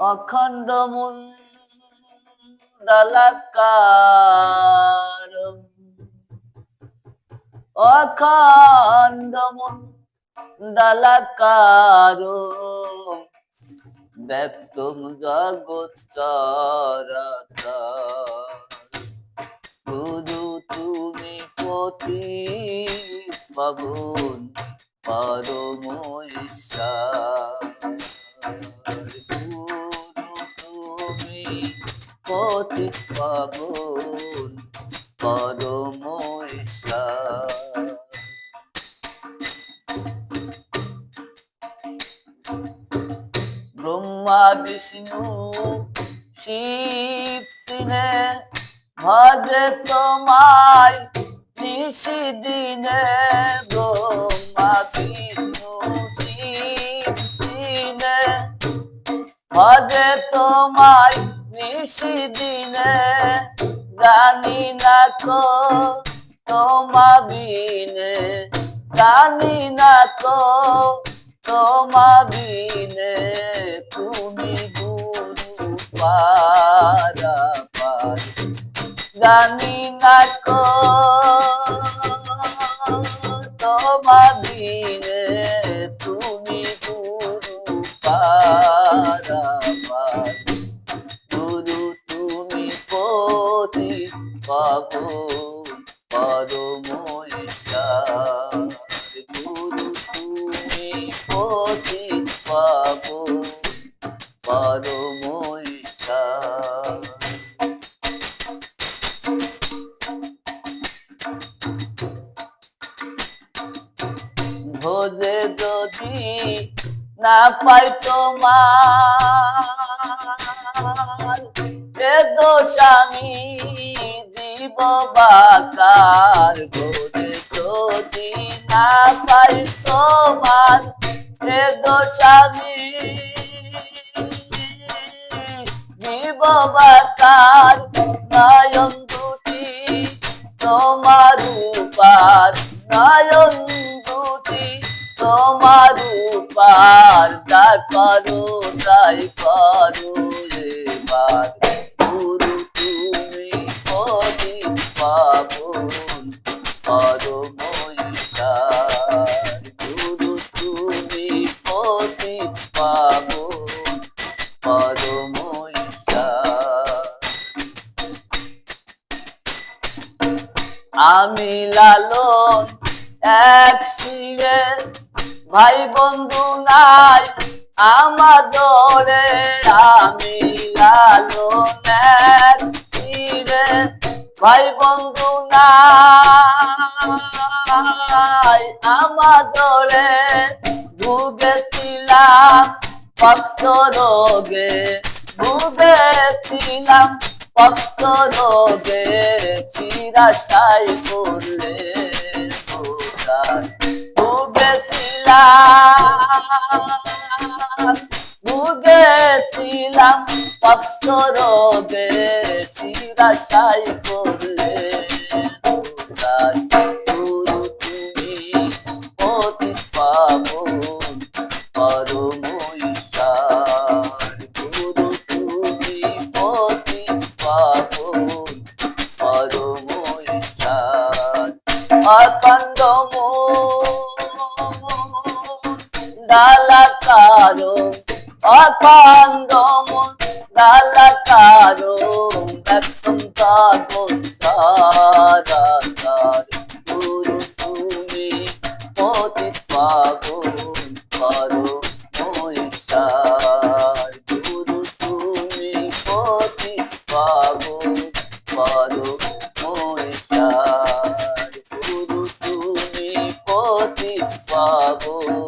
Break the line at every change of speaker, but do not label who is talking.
অখণ্ড মুন্ডলাকার অখণ্ড মুন্ডলাকার ব্যক্তম জগৎ গুরু তুমি পতি পাবন পরম ঈশ্বর পতি পাবন পরম ব্রহ্মা, বিষ্ণু, শিব তিনে ভজে তোমায়, নিশি দিনে ব্রহ্মা, বিষ্ণু, শিব দিনে ভজে তোমায় নিশি দিনে জানি না কো তোমা বিনে, জানি না কো তোমা বিনে, তুমি গুরু পারা। পার জানি না কো পাবো পরম গুরু তুমি পতি পাবো পরম ভোজে যদি না পাই তোমার এ দোষ বাকার ভোজে যদি না পাই তোমার? এ দোষ আমি বাকার নয়ন দুটি তোমার উপার, নয়ন দুটি তোমার উপার। যা করো, তাই করো এবার। আমি লালন এক শিরে ভাই বন্ধু নাই আমাদরে আমি লালন এক শিরে ভাই বন্ধু নাই আমাদরে ভুগেছিলাম পক্ষ রোগে। ভুগেছিলাম পক্ষ রোগে। করলে ভোগান ভুগেছিলাম ভুগেছিলাম রোগে চিরাশাই করলে গুরু তুমি অতি পাবন পরম অকন্দ ডালাকারো ব্যক্তম তাগোতারাকার গুরু তুমি পতি পাবন পরম ঈশ্বর গুরু তুমি পতি পাবন পরম ঈশ্বর গুরু তুমি পতি পাবন